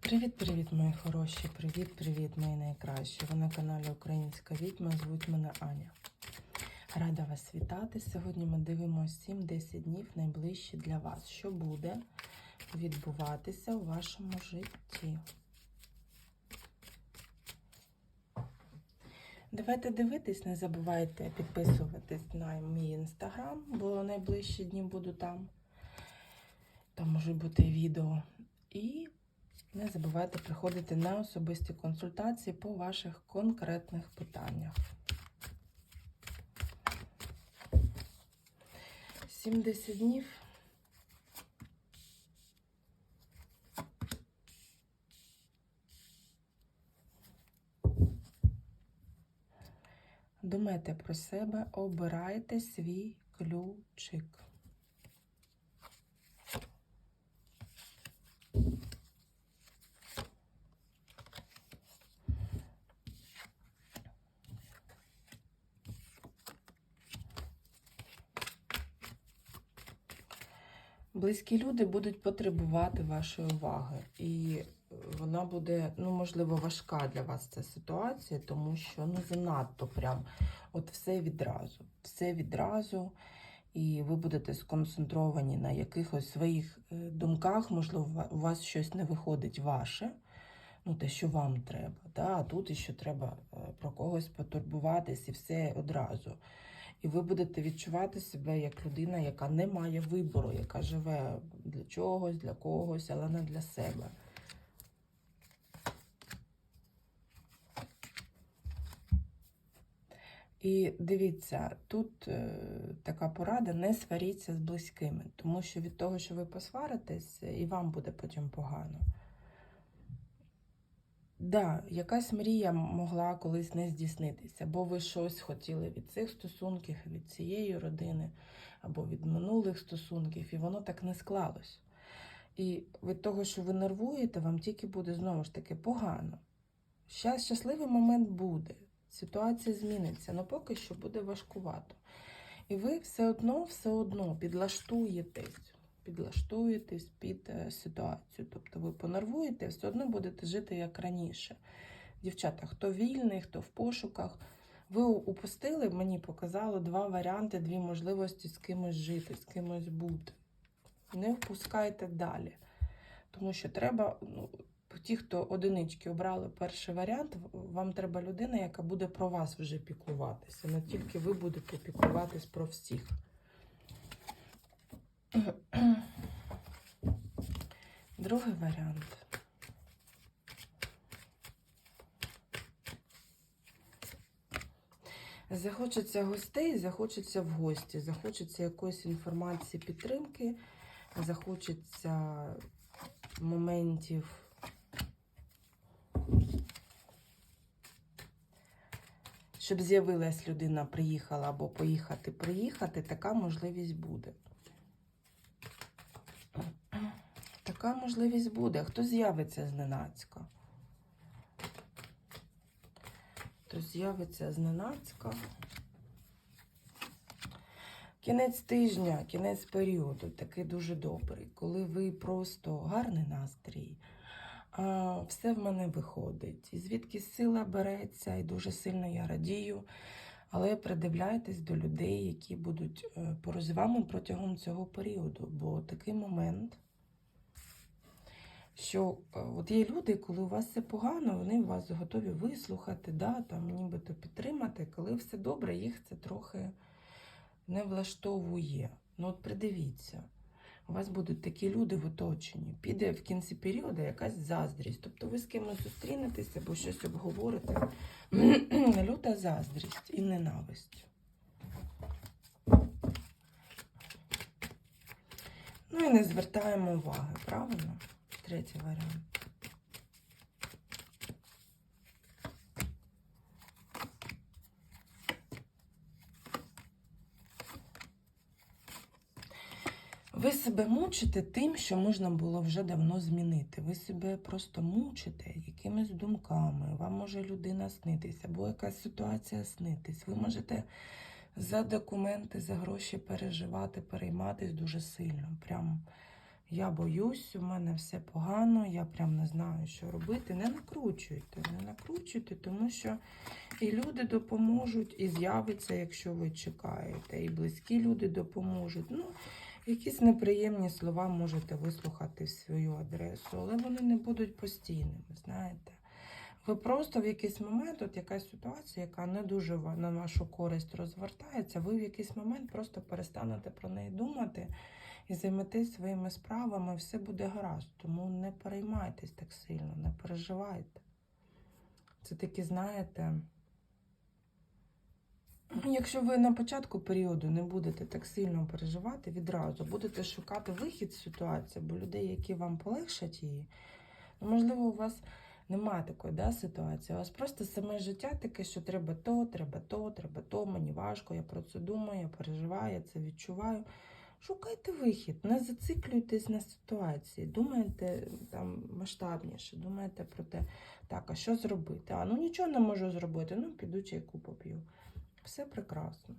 Привіт-привіт, мої хороші! Привіт-привіт, мої найкращі! Ви на каналі Українська Відьма, звуть мене Аня. Рада вас вітати. Сьогодні ми дивимося 7-10 днів найближчі для вас. Що буде відбуватися у вашому житті? Давайте дивитись, не забувайте підписуватись на мій інстаграм, бо найближчі дні буду там. Там можуть бути відео. І не забувайте приходити на особисті консультації по ваших конкретних питаннях. 70 днів. Думайте про себе, обирайте свій ключик. Близькі люди будуть потребувати вашої уваги, і вона буде, ну, можливо, важка для вас ця ситуація, тому що ну занадто прям от все відразу, все відразу, і ви будете сконцентровані на якихось своїх е, думках, можливо, у вас щось не виходить ваше, ну те, що вам треба. Да? А тут іще треба е, про когось потурбуватись і все одразу. І ви будете відчувати себе як людина, яка не має вибору, яка живе для чогось, для когось, але не для себе. І дивіться, тут е, така порада: не сваріться з близькими, тому що від того, що ви посваритесь, і вам буде потім погано. Да, якась мрія могла колись не здійснитися, бо ви щось хотіли від цих стосунків, від цієї родини, або від минулих стосунків, і воно так не склалось. І від того, що ви нервуєте, вам тільки буде знову ж таки погано. Щас щасливий момент буде, ситуація зміниться, але поки що буде важкувато. І ви все одно, все одно підлаштуєтесь підлаштуєтесь під е, ситуацію. Тобто ви понервуєте, все одно будете жити як раніше. Дівчата, хто вільний, хто в пошуках. Ви упустили, мені показали два варіанти, дві можливості з кимось жити, з кимось бути. Не впускайте далі. Тому що треба, ну, ті, хто одинички обрали перший варіант, вам треба людина, яка буде про вас вже піклуватися. Не тільки ви будете піклуватись про всіх. Другий варіант. Захочеться гостей, захочеться в гості, захочеться якоїсь інформації підтримки, захочеться моментів. Щоб з'явилась людина, приїхала або поїхати, приїхати, така можливість буде. Така можливість буде. Хто з'явиться зненацька? Хто з'явиться зненацька? Кінець тижня, кінець періоду, такий дуже добрий, коли ви просто гарний настрій, а все в мене виходить. І звідки сила береться, і дуже сильно я радію. Але придивляйтесь до людей, які будуть е, поруч вами протягом цього періоду, бо такий момент що е, от є люди, коли у вас все погано, вони вас готові вислухати, да, там нібито підтримати. Коли все добре, їх це трохи не влаштовує. Ну от придивіться, у вас будуть такі люди в оточенні. Піде в кінці періоду якась заздрість. Тобто ви з кимось зустрінетеся або щось обговорите. Люта заздрість і ненависть. Ну і не звертаємо уваги, правильно? Третій варіант. Ви себе мучите тим, що можна було вже давно змінити. Ви себе просто мучите якимись думками. Вам може людина снитися, або якась ситуація снитись. Ви можете за документи, за гроші переживати, перейматись дуже сильно. Прям Я боюсь, у мене все погано, я прям не знаю, що робити. Не накручуйте, не накручуйте, тому що і люди допоможуть, і з'явиться, якщо ви чекаєте, і близькі люди допоможуть. Ну, якісь неприємні слова можете вислухати в свою адресу, але вони не будуть постійними, знаєте. Ви просто в якийсь момент, от якась ситуація, яка не дуже на вашу користь розвертається, ви в якийсь момент просто перестанете про неї думати і займетесь своїми справами, все буде гаразд. Тому не переймайтесь так сильно, не переживайте. Це такі, знаєте, якщо ви на початку періоду не будете так сильно переживати, відразу будете шукати вихід з ситуації, бо людей, які вам полегшать її, можливо, у вас немає такої да, ситуації. У вас просто саме життя таке, що треба то, треба то, треба то, мені важко, я про це думаю, я переживаю, я це відчуваю. Шукайте вихід, не зациклюйтесь на ситуації, думайте там масштабніше, думайте про те, так, а що зробити? А ну нічого не можу зробити, ну піду чайку поп'ю. Все прекрасно.